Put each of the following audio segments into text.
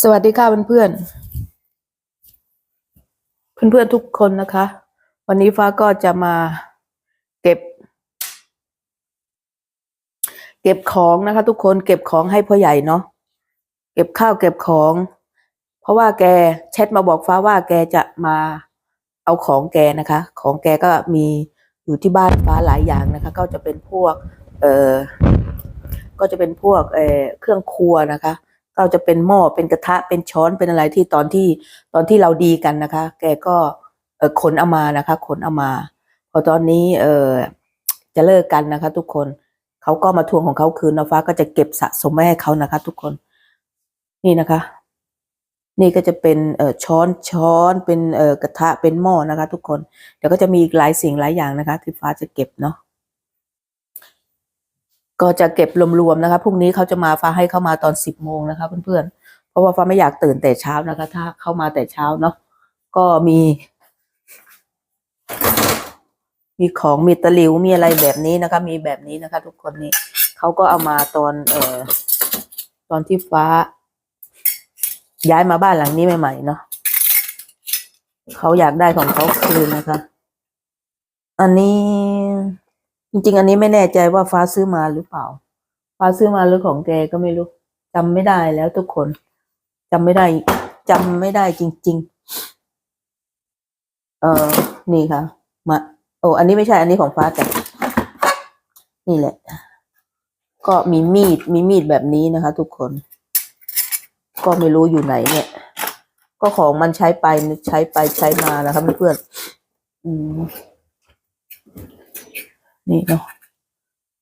สวัสดีค่ะเพื่อนๆเพื่อนๆทุกคนนะคะ วันนี้ฟ้าก็จะมาเก็บ เก็บของนะคะ ทุกคนเก็บของให้พ่อใหญ่เนาะเก็บข้าวเก็บของ เพราะว่าแกแชทมาบอกฟ้าว่าแกจะมาเอาของแกนะคะ ของแกก็มีอยู่ที่บ้านฟ้าหลายอย่างนะคะ ก็จะเป็นพวก เออก็จะเป็นพวกเออเครื่องครัวนะคะ ก็จะเป็นหม้อเป็นกระทะเป็นช้อนเป็นอะไรที่ตอนที่ตอนที่เราดีกันนะคะ แกก็ขนเอามานะคะขนเอามา พอตอนนี้เออจะเลิกกันนะคะ ทุกคนเขาก็มาทวงของเขาคืนนะฟ้าก็จะเก็บสะสมไว้ให้เขานะคะ ทุกคน นี่นะคะ นี่ก็จะเป็นเอ่อช้อนช้อนเป็นเอ่อกระทะเป็นหม้อนะคะ ทุกคนเดี๋ยวก็จะมีอีกหลายสิ่งหลายอย่างนะคะ ที่ฟ้าจะเก็บเนาะ ก็จะเก็บรวมๆนะคะพรุ่งนี้เขาจะมาฟ้าให้เข้ามาตอนสิบโมงนะคะเพื่อนๆเพราะว่าฟ้าไม่อยากตื่นแต่เช้านะคะ ถ้าเข้ามาแต่เช้าเนาะก็มี มีของมีตะหลิวมีอะไรแบบนี้นะคะ มีแบบนี้นะคะ ทุกคนนี่เขาก็เอามาตอนเอ่อตอนที่ฟ้า ย้ายมาบ้านหลังนี้ใหม่ๆเนาะเขาอยากได้ของเขาคืนนะคะ อันนี้ จริงๆ อันนี้ไม่แน่ใจว่าฟ้าซื้อมาหรือเปล่า ฟ้าซื้อมาหรือของแกก็ไม่รู้จำไม่ได้แล้วทุกคนจำไม่ได้จำไม่ได้จริง ๆ เออนี่ค่ะ มาโอ้อันนี้ไม่ใช่อันนี้ของฟ้าจ้ะนี่แหละ ก็มีมีดมีมีดแบบนี้นะคะ ทุกคน ก็ไม่รู้อยู่ไหนเนี่ย ก็ของมันใช้ไปใช้ไปใช้มานะคะเพื่อนๆอืม นี่เนาะ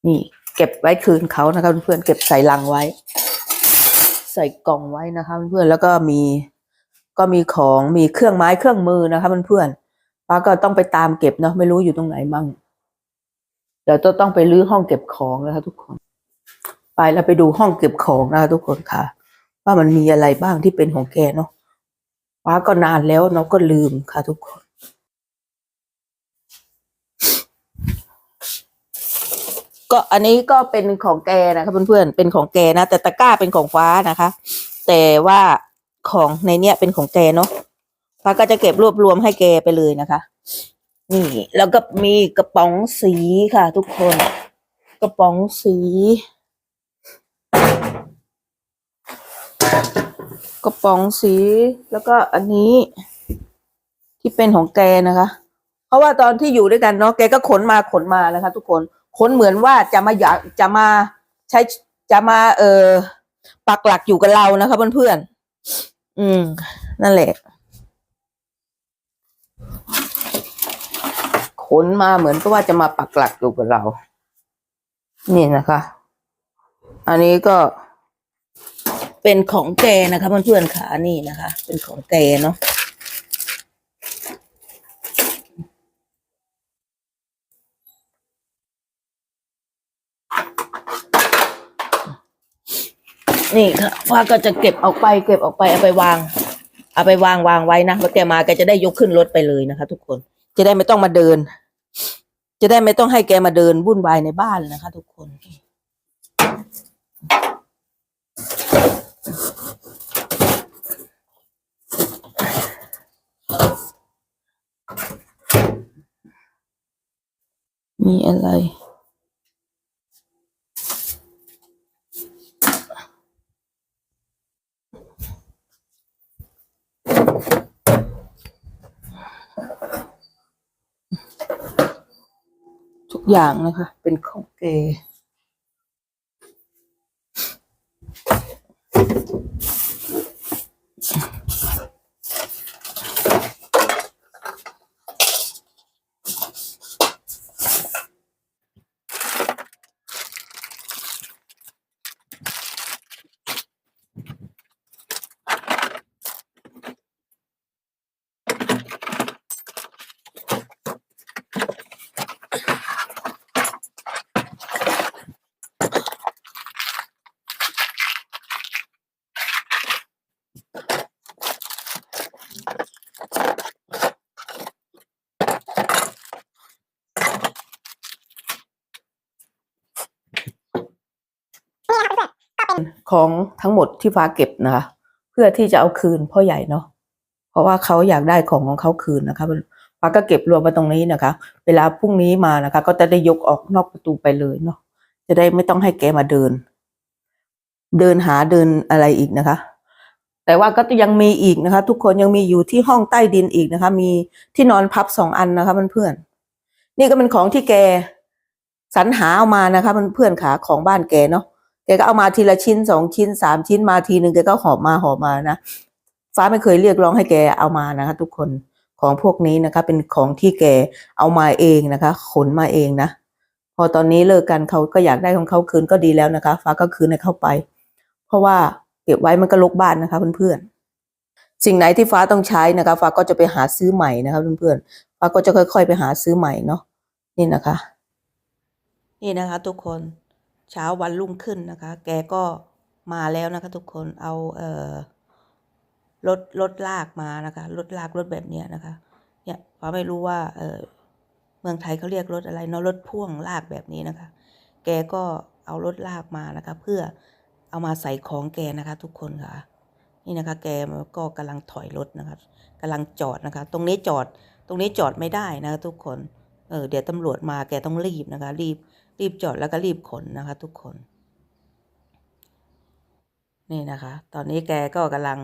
นี่ เก็บไว้คืนเขานะคะเพื่อนเก็บใส่ลังไว้ ใส่กล่องไว้นะคะเพื่อนแล้วก็มีก็มีของมีเครื่องไม้เครื่องมือนะคะเพื่อนป้าก็ต้องไปตามเก็บเนาะไม่รู้อยู่ตรงไหนมั่งเดี๋ยวต้องต้องไปรื้อห้องเก็บของนะคะทุกคน ไปแล้วไปดูห้องเก็บของนะคะทุกคนค่ะ ว่ามันมีอะไรบ้างที่เป็นของแกเนาะป้าก็นานแล้วเนาะก็ลืมค่ะทุกคน ก็อันนี้ก็เป็นของแกนะคะเพื่อนๆเป็นของแกนะ แต่ตะกร้าเป็นของฟ้านะคะ แต่ว่าของในเนี้ยเป็นของแกเนาะฟ้าก็จะเก็บรวบรวมให้แกไปเลยนะคะ นี่ แล้วก็มีกระป๋องสีค่ะ ทุกคน กระป๋องสี กระป๋องสีแล้วก็อันนี้ที่เป็นของแกนะคะ เพราะว่าตอนที่อยู่ด้วยกันเนาะแกก็ขนมาขนมานะคะ ทุกคน ขนเหมือนว่าจะมาอยากจะมาใช้จะมาเออปักหลักอยู่กับเรานะคะเพื่อนๆอืม นั่นแหละขนมาเหมือนก็ว่าจะมาปักหลักอยู่กับเรา นี่นะคะ อันนี้ก็เป็นของแกนะคะเพื่อนๆค่ะนี่นะคะ เป็นของแกเนาะ นี่ค่ะฟ้าก็จะเก็บออกไป เก็บออกไปเอาไปวาง เอาไปวางวางไว้นะแล้วแกมาแกจะได้ยกขึ้นรถไปเลยนะคะ ทุกคน จะได้ไม่ต้องมาเดิน จะได้ไม่ต้องให้แกมาเดินวุ่นวายในบ้านนะคะ ทุกคนมีอะไร อย่างนะคะ เป็นของแก ของทั้งหมดที่ฟ้าเก็บนะคะ เพื่อที่จะเอาคืนพ่อใหญ่เนาะเพราะว่าเขาอยากได้ของของเขาคืนนะคะป้าก็เก็บรวมมาตรงนี้นะคะ เวลาพรุ่งนี้มานะคะ ก็จะได้ยกออกนอกประตูไปเลยเนาะจะได้ไม่ต้องให้แกมาเดิน เดินหาเดินอะไรอีกนะคะ แต่ว่าก็ยังมีอีกนะคะ ทุกคนยังมีอยู่ที่ห้องใต้ดินอีกนะคะ มีที่นอนพับสองอันนะคะเพื่อนๆนี่ก็เป็นของที่แกสรรหาเอามานะคะเพื่อนๆขาของบ้านแกเนาะ กก็เอามาทีละชิ้นสองชิ้นสามชิ้นมาทีหนึ่งแกก็หอบมาหอบมานะ ฟ้าไม่เคยเรียกร้องให้แกเอามานะคะ ทุกคนของพวกนี้นะคะ เป็นของที่แกเอามาเองนะคะ ขนมาเองนะ พอตอนนี้เลิกกันเขาก็อยากได้ของเขาคืนก็ดีแล้วนะคะ ฟ้าก็คืนให้เข้าไป เพราะว่าเก็บไว้มันก็ลกบ้านนะคะเพื่อนๆสิ่งไหนที่ฟ้าต้องใช้นะคะ ฟ้าก็จะไปหาซื้อใหม่นะคะเพื่อนๆฟ้าก็จะค่อย ๆ ไปหาซื้อใหม่เนาะนี่นะคะ นี่นะคะ ทุกคน เช้าวันรุ่งขึ้นนะคะ แกก็มาแล้วนะคะทุกคนเอาเอ่อรถรถลากมานะคะรถลากรถแบบเนี้ยนะคะเนี่ยฟ้าไม่รู้ว่าเออเมืองไทยเขาเรียกรถอะไรเนาะรถพ่วงลากแบบนี้นะคะ แกก็เอารถลากมานะคะ เพื่อเอามาใส่ของแกนะคะ ทุกคนค่ะ นี่นะคะ แกก็กำลังถอยรถนะคะกำลังจอดนะคะ ตรงนี้จอดตรงนี้จอดไม่ได้นะคะทุกคน เออเดี๋ยวตำรวจมาแกต้องรีบนะคะ รีบรีบจอดแล้วก็รีบขนนะคะ ทุกคน นี่นะคะ ตอนนี้แกก็กำลัง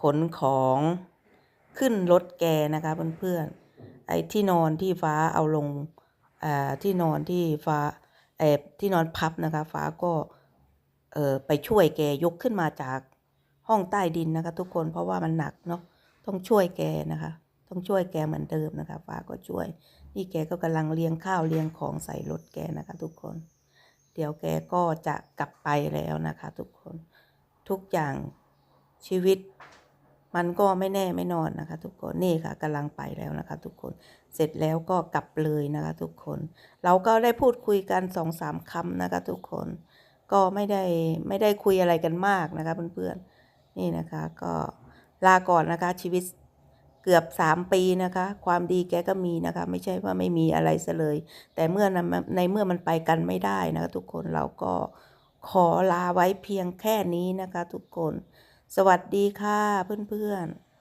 ขนของขึ้นรถแกนะคะเพื่อนๆไอ้ที่นอนที่ฟ้าเอาลงอ่าที่นอนที่ฟ้าเออที่นอนพับนะคะ ฟ้าก็เออไปช่วยแกยกขึ้นมาจากห้องใต้ดินนะคะ ทุกคนเพราะว่ามันหนักเนาะต้องช่วยแกนะคะ ต้องช่วยแกเหมือนเดิมนะคะฟ้าก็ช่วย นี่แกก็กำลังเลี้ยงข้าวเลี้ยงของใส่รถแกนะคะทุกคน เดี๋ยวแกก็จะกลับไปแล้วนะคะทุกคน ทุกอย่างชีวิตมันก็ไม่แน่ไม่นอนนะคะทุกคนนี่ค่ะกำลังไปแล้วนะคะทุกคนเสร็จแล้วก็กลับเลยนะคะทุกคน เราก็ได้พูดคุยกันสองสามคำนะคะทุกคน ก็ไม่ได้ไม่ได้คุยอะไรกันมากนะคะเพื่อนๆนี่นะคะก็ลาก่อนนะคะชีวิต เกือบสามปีนะคะ ความดีแกก็มีนะคะ ไม่ใช่ว่าไม่มีอะไรซะเลย แต่เมื่อในเมื่อมันไปกันไม่ได้นะคะ ทุกคนเราก็ขอลาไว้เพียงแค่นี้นะคะ ทุกคน สวัสดีค่ะเพื่อนๆ